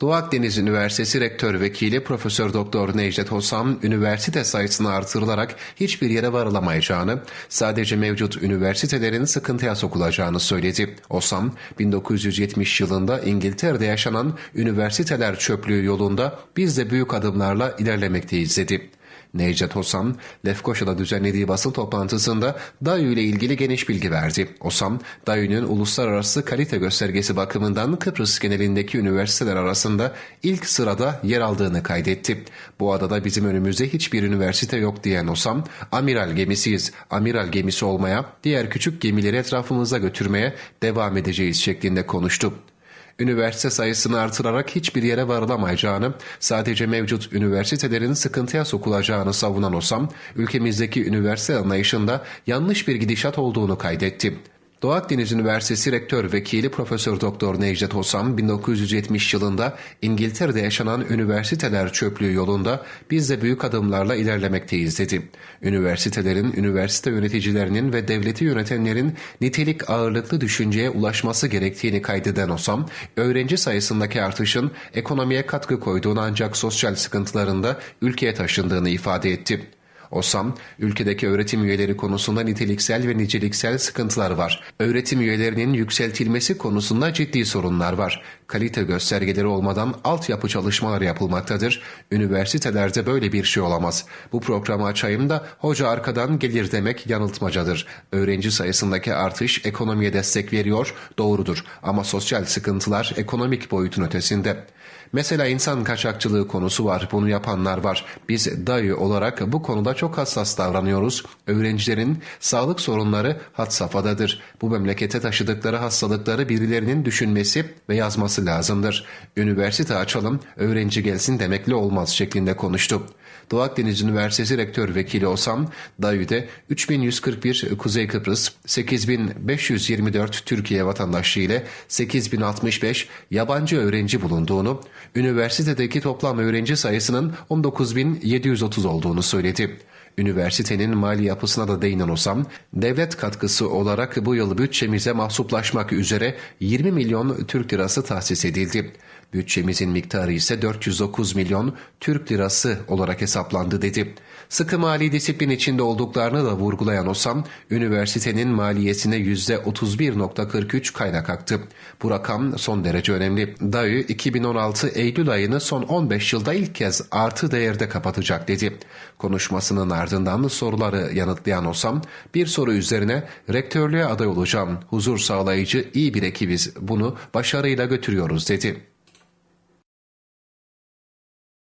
Doğu Akdeniz Üniversitesi Rektör Vekili Profesör Doktor Necdet Hosam, üniversite sayısını artırılarak hiçbir yere varılamayacağını, sadece mevcut üniversitelerin sıkıntıya sokulacağını söyledi. Hosam, 1970 yılında İngiltere'de yaşanan üniversiteler çöplüğü yolunda biz de büyük adımlarla ilerlemekteyiz dedi. Necdet Osam, Lefkoşa'da düzenlediği basın toplantısında DAYÜ ile ilgili geniş bilgi verdi. Osam, DAYÜ'nün uluslararası kalite göstergesi bakımından Kıbrıs genelindeki üniversiteler arasında ilk sırada yer aldığını kaydetti. Bu adada bizim önümüzde hiçbir üniversite yok diyen Osam, amiral gemisiyiz, amiral gemisi olmaya, diğer küçük gemileri etrafımıza götürmeye devam edeceğiz şeklinde konuştu üniversite sayısını artırarak hiçbir yere varılamayacağını, sadece mevcut üniversitelerin sıkıntıya sokulacağını savunan Osam, ülkemizdeki üniversite anlayışında yanlış bir gidişat olduğunu kaydetti. Doğu Akdeniz Üniversitesi Rektör Vekili Profesör Doktor Necdet Osam 1970 yılında İngiltere'de yaşanan üniversiteler çöplüğü yolunda biz de büyük adımlarla ilerlemekteyiz dedi. Üniversitelerin, üniversite yöneticilerinin ve devleti yönetenlerin nitelik ağırlıklı düşünceye ulaşması gerektiğini kaydeden Osam, öğrenci sayısındaki artışın ekonomiye katkı koyduğunu ancak sosyal sıkıntılarında ülkeye taşındığını ifade etti. OSAM, ülkedeki öğretim üyeleri konusunda niteliksel ve niceliksel sıkıntılar var. Öğretim üyelerinin yükseltilmesi konusunda ciddi sorunlar var. Kalite göstergeleri olmadan altyapı çalışmaları yapılmaktadır. Üniversitelerde böyle bir şey olamaz. Bu programı açayım da hoca arkadan gelir demek yanıltmacadır. Öğrenci sayısındaki artış ekonomiye destek veriyor, doğrudur. Ama sosyal sıkıntılar ekonomik boyutun ötesinde. Mesela insan kaçakçılığı konusu var. Bunu yapanlar var. Biz dayı olarak bu konuda çok hassas davranıyoruz. Öğrencilerin sağlık sorunları had safhadadır. Bu memlekete taşıdıkları hastalıkları birilerinin düşünmesi ve yazması lazımdır. Üniversite açalım, öğrenci gelsin demekle olmaz şeklinde konuştu. Doğu Akdeniz Üniversitesi Rektör Vekili Osam, DAYÜ'de 3141 Kuzey Kıbrıs, 8524 Türkiye vatandaşı ile 8065 yabancı öğrenci bulunduğunu, üniversitedeki toplam öğrenci sayısının 19730 olduğunu söyledi. Üniversitenin mali yapısına da değinen Osam, devlet katkısı olarak bu yıl bütçemize mahsuplaşmak üzere 20 milyon Türk lirası tahsis edildi. Bütçemizin miktarı ise 409 milyon Türk lirası olarak hesaplandı dedi. Sıkı mali disiplin içinde olduklarını da vurgulayan Osam, üniversitenin maliyesine %31.43 kaynak aktı. Bu rakam son derece önemli. DAÜ 2016 Eylül ayını son 15 yılda ilk kez artı değerde kapatacak dedi. Konuşmasının ardından soruları yanıtlayan Osam, bir soru üzerine rektörlüğe aday olacağım, huzur sağlayıcı iyi bir ekibiz, bunu başarıyla götürüyoruz dedi.